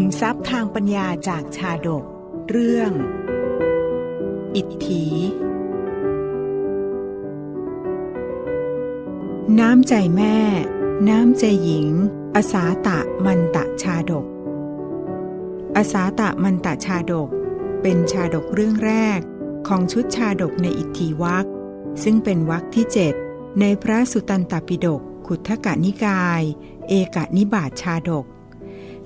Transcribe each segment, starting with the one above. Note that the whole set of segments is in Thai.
มทรัพย์ทางปัญญาจากชาดก เรื่อง อิทธิน้ำใจแม่ น้ำใจหญิงอสาตะมันตะชาดกอสาตะมันตะชาดก เป็นชาดกเรื่องแรกของชุดชาดกในอิทธิวักซึ่งเป็นวักที่เจ็ดในพระสุตันตปิฎกขุทธกนิกาย เอกนิบาตชาดก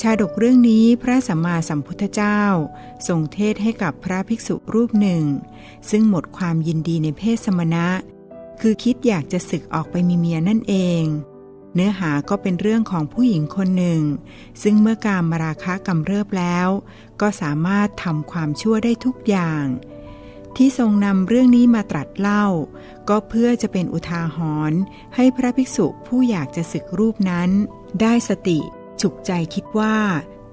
ชาดกเรื่องนี้พระสัมมาสัมพุทธเจ้า ทรงเทศให้กับพระภิกษุรูปหนึ่ง ซึ่งหมดความยินดีในเพศสมณะ คือคิดอยากจะศึกออกไปมีเมียนั่นเอง เนื้อหาก็เป็นเรื่องของผู้หญิงคนหนึ่ง ซึ่งเมื่อการมาราคะกำเริบแล้ว ก็สามารถทำความชั่วได้ทุกอย่าง ที่ทรงนำเรื่องนี้มาตรัสเล่า ก็เพื่อจะเป็นอุทาหรณ์ให้พระภิกษุผู้อยากจะศึกรูปนั้น ได้สติ ฉุกใจคิดว่า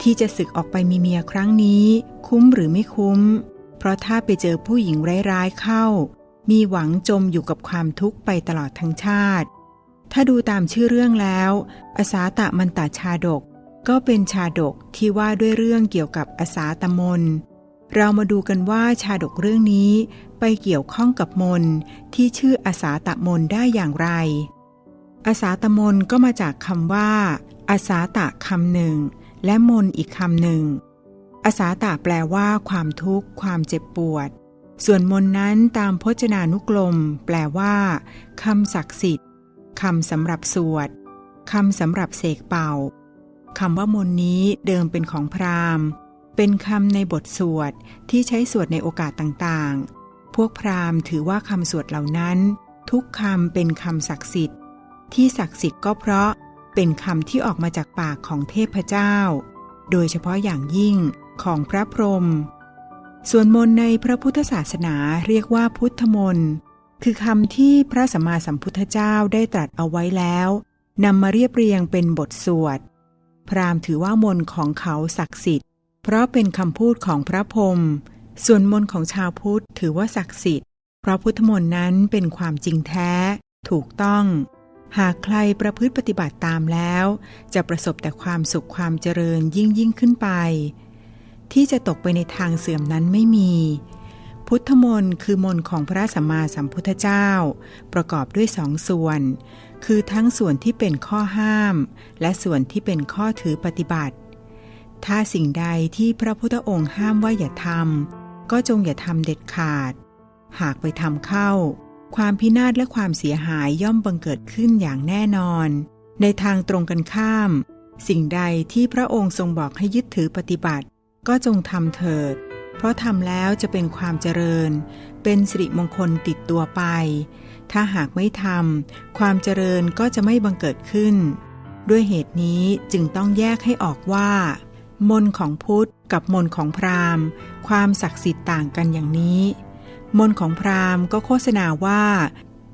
ที่จะศึกออกไปมีเมียครั้งนี้ คุ้มหรือไม่คุ้ม เพราะถ้าไปเจอผู้หญิงร้ายๆเข้า มีหวังจมอยู่กับความทุกข์ไปตลอดทั้งชาติ ถ้าดูตามชื่อเรื่องแล้วอาสาตะมันตาชาดก ก็เป็นชาดกที่ว่าด้วยเรื่องเกี่ยวกับอาสาตมนเรามาดูกันว่าชาดกเรื่องนี้ไปเกี่ยวข้องกับมนที่ชื่ออาสาตะมนได้อย่างไรอาสาตมนก็มาจากคำว่า อาสาตะคำหนึ่ง และมนอีกคำหนึ่ง อาสาตะแปลว่าความทุกข์ ความเจ็บปวด ส่วนมนนั้นตามพจนานุกรมแปลว่าคำศักดิ์สิทธิ์คำสำหรับสวดคำสำหรับเสกเป่าคำว่ามนนี้เดิมเป็นของพราหมณ์ เป็นคำในบทสวดที่ใช้สวดในโอกาสต่างๆ พวกพราหมณ์ถือว่าคำสวดเหล่านั้น ทุกคำเป็นคำศักดิ์สิทธิ์ ที่ศักดิ์สิทธิ์ก็เพราะ เป็นคำที่ออกมาจากปากของเทพเจ้า โดยเฉพาะอย่างยิ่งของพระพรหมส่วนมนต์ในพระพุทธศาสนาเรียกว่าพุทธมนต์คือคำที่พระสัมมาสัมพุทธเจ้าได้ตรัสเอาไว้แล้วนำมาเรียบเรียงเป็นบทสวด พราหมณ์ถือว่ามนต์ของเขาศักดิ์สิทธิ์ เพราะเป็นคำพูดของพระพรหมส่วนมนต์ของชาวพุทธถือว่าศักดิ์สิทธิ์ เพราะพุทธมนต์นั้นเป็นความจริงแท้ ถูกต้อง หากใครประพฤติปฏิบัติตามแล้ว จะประสบแต่ความสุขความเจริญยิ่งยิ่งขึ้นไป ที่จะตกไปในทางเสื่อมนั้นไม่มี พุทธมนต์คือมนต์ของพระสัมมาสัมพุทธเจ้า ประกอบด้วยสองส่วน คือทั้งส่วนที่เป็นข้อห้าม และส่วนที่เป็นข้อถือปฏิบัติ ถ้าสิ่งใดที่พระพุทธองค์ห้ามว่าอย่าทำก็จงอย่าทำเด็ดขาด หากไปทำเข้า ความพินาศและความเสียหายย่อมบังเกิดขึ้นอย่างแน่นอน ในทางตรงกันข้าม สิ่งใดที่พระองค์ทรงบอกให้ยึดถือปฏิบัติ ก็จงทำเถิด เพราะทำแล้วจะเป็นความเจริญ เป็นสิริมงคลติดตัวไป ถ้าหากไม่ทำความเจริญก็จะไม่บังเกิดขึ้น ด้วยเหตุนี้จึงต้องแยกให้ออกว่า มนของพุทธกับมนของพราหมณ์ ความศักดิ์สิทธิ์ต่างกันอย่างนี้ มนของพราหมณ์ก็โฆษณาว่า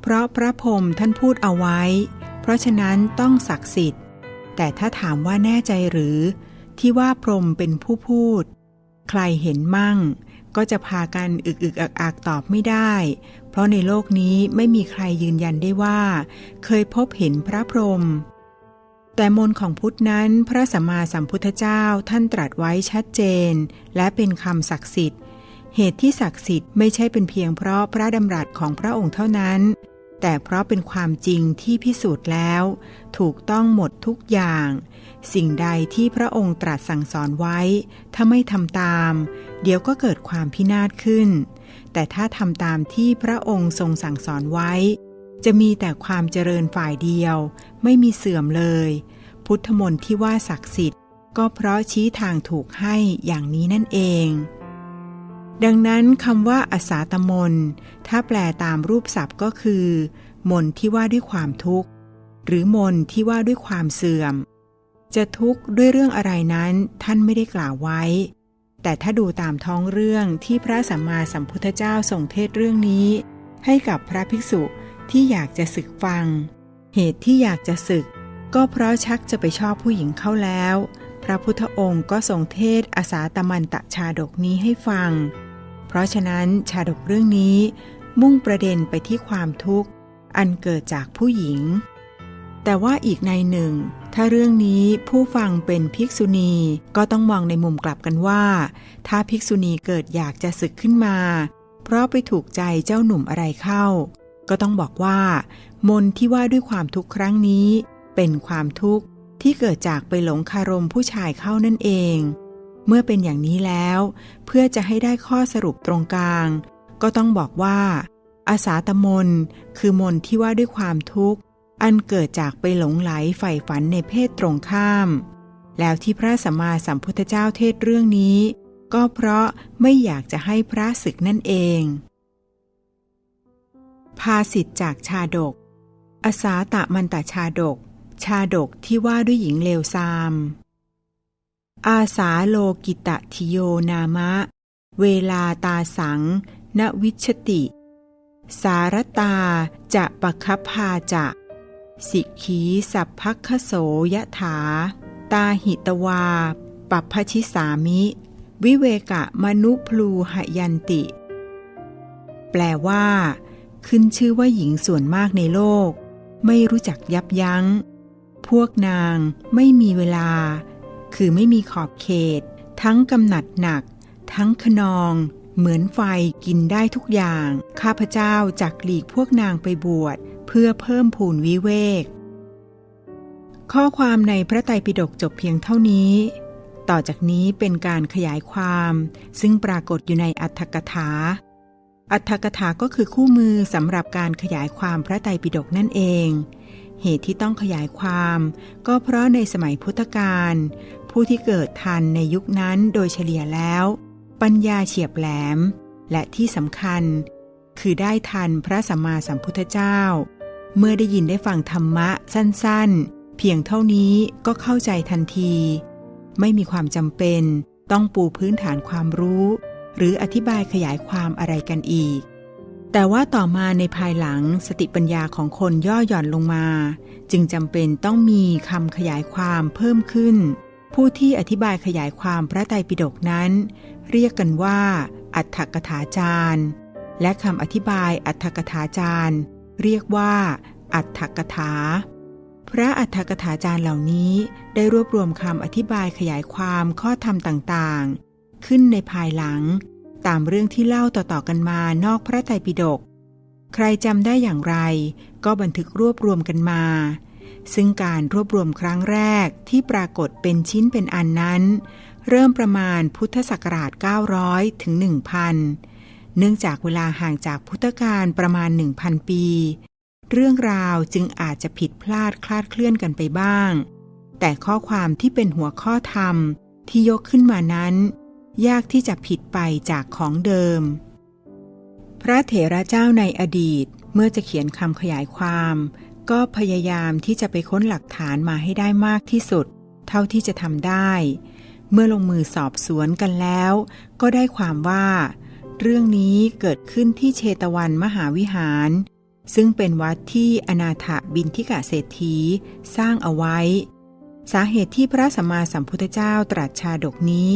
เพราะพระพรหมท่านพูดเอาไว้ เพราะฉะนั้นต้องศักดิ์สิทธิ์ แต่ถ้าถามว่าแน่ใจหรือ ที่ว่าพรหมเป็นผู้พูด ใครเห็นมั่ง ก็จะพากันอึกอึกอักอักตอบไม่ได้ เพราะในโลกนี้ไม่มีใครยืนยันได้ว่า เคยพบเห็นพระพรหมแต่มนของพุทธนั้นพระสัมมาสัมพุทธเจ้าท่านตรัสไว้ชัดเจน และเป็นคำศักดิ์สิทธิ์ เหตุที่ศักดิ์สิทธิ์ไม่ใช่เป็นเพียงเพราะพระดำรัสของพระองค์เท่านั้น แต่เพราะเป็นความจริงที่พิสูจน์แล้ว ถูกต้องหมดทุกอย่าง สิ่งใดที่พระองค์ตรัสสั่งสอนไว้ ถ้าไม่ทำตาม เดี๋ยวก็เกิดความพินาศขึ้น แต่ถ้าทำตามที่พระองค์ทรงสั่งสอนไว้ จะมีแต่ความเจริญฝ่ายเดียว ไม่มีเสื่อมเลย พุทธมนต์ที่ว่าศักดิ์สิทธิ์ ก็เพราะชี้ทางถูกให้อย่างนี้นั่นเอง ดังนั้นคำว่าอาสาตมนถ้าแปลตามรูปศัพท์ก็คือ มนที่ว่าด้วยความทุกข์ หรือมนที่ว่าด้วยความเสื่อม จะทุกข์ด้วยเรื่องอะไรนั้นท่านไม่ได้กล่าวไว้ แต่ถ้าดูตามท้องเรื่องที่พระสัมมาสัมพุทธเจ้าทรงเทศเรื่องนี้ ให้กับพระภิกษุที่อยากจะศึกฟัง เหตุที่อยากจะศึก ก็เพราะชักจะไปชอบผู้หญิงเข้าแล้ว พระพุทธองค์ก็ทรงเทศอาสาตมันตะชาดกนี้ให้ฟัง เพราะฉะนั้นชาดกเรื่องนี้มุ่งประเด็นไปที่ความทุกข์ อันเกิดจากผู้หญิง แต่ว่าอีกในหนึ่ง ถ้าเรื่องนี้ผู้ฟังเป็นภิกษุณีก็ต้องมองในมุมกลับกันว่า ถ้าภิกษุณีเกิดอยากจะศึกขึ้นมา เพราะไปถูกใจเจ้าหนุ่มอะไรเข้า ก็ต้องบอกว่า มนที่ว่าด้วยความทุกข์ครั้งนี้ เป็นความทุกข์ที่เกิดจากไปหลงคารมผู้ชายเข้านั่นเอง เมื่อเป็นอย่างนี้แล้ว เพื่อจะให้ได้ข้อสรุปตรงกลาง ก็ต้องบอกว่า อาสาตมนคือมนที่ว่าด้วยความทุกข์ อันเกิดจากไปหลงไหลใฝ่ฝันในเพศตรงข้าม แล้วที่พระสัมมาสัมพุทธเจ้าเทศเรื่องนี้ ก็เพราะไม่อยากจะให้พระศึกนั่นเองภาสิทธจากชาดกอาสาตะมันตชาดก ชาดกที่ว่าด้วยหญิงเลวทราม อาสาโลกิตะทิโยนามะ เวลาตาสัง นวิชติ สารตาจะปะคพาจะ สิกขีสัพพคโสยถา ตาหิตวา ปัพพชิสามิ วิเวกะมนุพลูหยันติ แปลว่า ขึ้นชื่อว่าหญิงส่วนมากในโลก ไม่รู้จักยับยัง้ง พวกนางไม่มีเวลา คือไม่มีขอบเขต ทั้งกำหนัดหนัก ทั้งขนอง เหมือนไฟกินได้ทุกอย่าง ข้าพเจ้าจักหลีกพวกนางไปบวช เพื่อเพิ่มพูนวิเวก ข้อความในพระไตรปิฎกจบเพียงเท่านี้ ต่อจากนี้เป็นการขยายความ ซึ่งปรากฏอยู่ในอัตถกถาอัตถกถาก็คือคู่มือสำหรับการขยายความพระไตรปิฎกนั่นเอง เหตุที่ต้องขยายความ ก็เพราะในสมัยพุทธกาลผู้ที่เกิดทันในยุคนั้นโดยเฉลี่ยแล้ว ปัญญาเฉียบแหลม และที่สำคัญ คือได้ทันพระสัมมาสัมพุทธเจ้า เมื่อได้ยินได้ฟังธรรมะสั้นๆ เพียงเท่านี้ก็เข้าใจทันที ไม่มีความจำเป็นต้องปูพื้นฐานความรู้ หรืออธิบายขยายความอะไรกันอีก แต่ว่าต่อมาในภายหลังสติปัญญาของคนย่อหย่อนลงมา จึงจำเป็นต้องมีคำขยายความเพิ่มขึ้น ผู้ที่อธิบายขยายความพระไตรปิฎกนั้น เรียกกันว่า อัฏฐกถาจารย์ และคำอธิบายอัฏฐกถาจารย์ เรียกว่า อัฏฐกถา พระอัฏฐกถาจารย์เหล่านี้ได้รวบรวมคำอธิบายขยายความข้อธรรมต่างๆ ขึ้นในภายหลัง ตามเรื่องที่เล่าต่อๆกันมานอกพระไตรปิฎกใครจำได้อย่างไร ก็บันทึกรวบรวมกันมา ซึ่งการรวบรวมครั้งแรกที่ปรากฏเป็นชิ้นเป็นอันนั้น เริ่มประมาณพุทธศักราช 900 ถึง 1,000 เนื่องจากเวลาห่างจากพุทธกาลประมาณ 1,000 ปี เรื่องราวจึงอาจจะผิดพลาดคลาดเคลื่อนกันไปบ้าง แต่ข้อความที่เป็นหัวข้อธรรมที่ยกขึ้นมานั้น ยากที่จะผิดไปจากของเดิม พระเถระเจ้าในอดีตเมื่อจะเขียนคำขยายความ ก็พยายามที่จะไปค้นหลักฐานมาให้ได้มากที่สุด เท่าที่จะทำได้ เมื่อลงมือสอบสวนกันแล้ว ก็ได้ความว่า เรื่องนี้เกิดขึ้นที่เชตวันมหาวิหาร ซึ่งเป็นวัดที่อนาถบินทิกะเศรษฐีสร้างเอาไว้ สาเหตุที่พระสัมมาสัมพุทธเจ้าตรัสชาดกนี้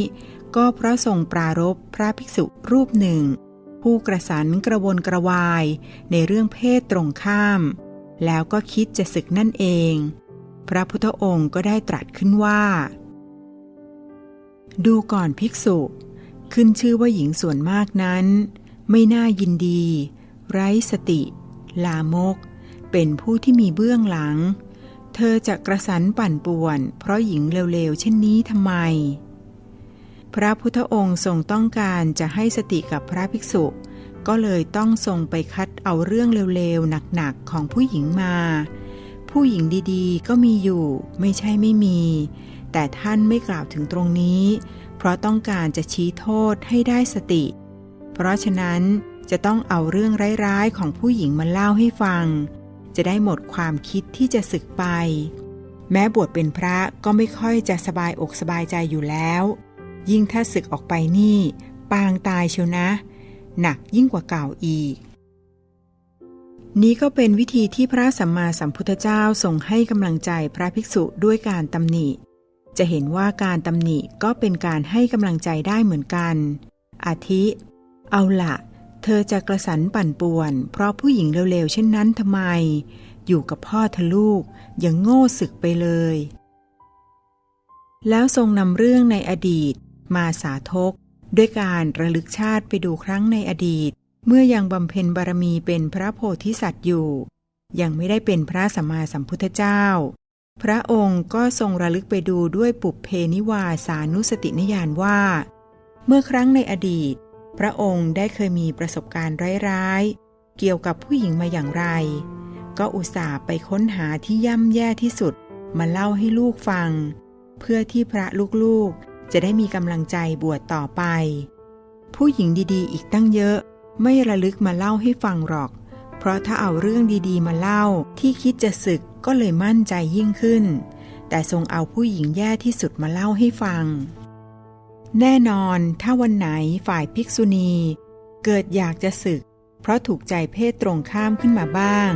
ก็เพราะทรงปรารบพระภิกษุรูปหนึ่ง ผู้กระสันกระวนกระวาย ในเรื่องเพศตรงข้าม แล้วก็คิดจะศึกนั่นเอง พระพุทธองค์ก็ได้ตรัสขึ้นว่า ดูก่อนภิกษุ ขึ้นชื่อว่าหญิงส่วนมากนั้น ไม่น่ายินดี ไร้สติ ลามก เป็นผู้ที่มีเบื้องหลัง เธอจะกระสันปั่นป่วน เพราะหญิงเร็วๆ เช่นนี้ทำไม พระพุทธองค์ทรงต้องการจะให้สติกับพระภิกษุ ก็เลยต้องทรงไปคัดเอาเรื่องเร็วๆ หนักๆ ของผู้หญิงมา ผู้หญิงดีๆ ก็มีอยู่ ไม่ใช่ไม่มี แต่ท่านไม่กล่าวถึงตรงนี้ เพราะต้องการจะชี้โทษให้ได้สติ เพราะฉะนั้นจะต้องเอาเรื่องร้ายๆ ของผู้หญิงมาเล่าให้ฟัง จะได้หมดความคิดที่จะศึกไป แม้บวชเป็นพระก็ไม่ค่อยจะสบายอกสบายใจอยู่แล้ว ยิ่งถ้าศึกออกไปนี่ ปางตายเชียวนะ หนักยิ่งกว่าเก่าอีก นี้ก็เป็นวิธีที่พระสัมมาสัมพุทธเจ้าทรงให้กำลังใจพระภิกษุด้วยการตำหนิ จะเห็นว่าการตำหนิก็เป็นการให้กำลังใจได้เหมือนกัน อาทิ เอาละ เธอจะกระสันปั่นป่วน เพราะผู้หญิงเร็วๆเช่นนั้นทำไม อยู่กับพ่อทะลูกยังโง่ศึกไปเลย แล้วทรงนำเรื่องในอดีต มาสาธกด้วยการระลึกชาติไปดูครั้งในอดีต เมื่อยังบำเพ็ญบารมีเป็นพระโพธิสัตว์อยู่ ยังไม่ได้เป็นพระสัมมาสัมพุทธเจ้า พระองค์ก็ทรงระลึกไปดูด้วยปุบเพนิวาสานุสตินิยานว่า เมื่อครั้งในอดีต พระองค์ได้เคยมีประสบการณ์ร้ายๆ เกี่ยวกับผู้หญิงมาอย่างไร ก็อุตส่าห์ไปค้นหาที่ย่ำแย่ที่สุด มาเล่าให้ลูกฟัง เพื่อที่พระลูกๆ จะได้มีกำลังใจบวชต่อไป ผู้หญิงดีๆ อีกตั้งเยอะ ไม่ระลึกมาเล่าให้ฟังหรอก เพราะถ้าเอาเรื่องดีๆ มาเล่าที่คิดจะศึกก็เลยมั่นใจยิ่งขึ้น แต่ทรงเอาผู้หญิงแย่ที่สุดมาเล่าให้ฟัง แน่นอนถ้าวันไหนฝ่ายภิกษุณี เกิดอยากจะศึก เพราะถูกใจเพศตรงข้ามขึ้นมาบ้าง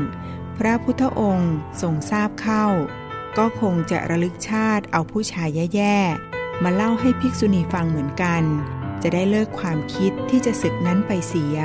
พระพุทธองค์ทรงทราบเข้า ก็คงจะระลึกชาติเอาผู้ชายแย่ๆ มาเล่าให้ภิกษุณีฟังเหมือนกัน จะได้เลิกความคิดที่จะศึกนั้นไปเสีย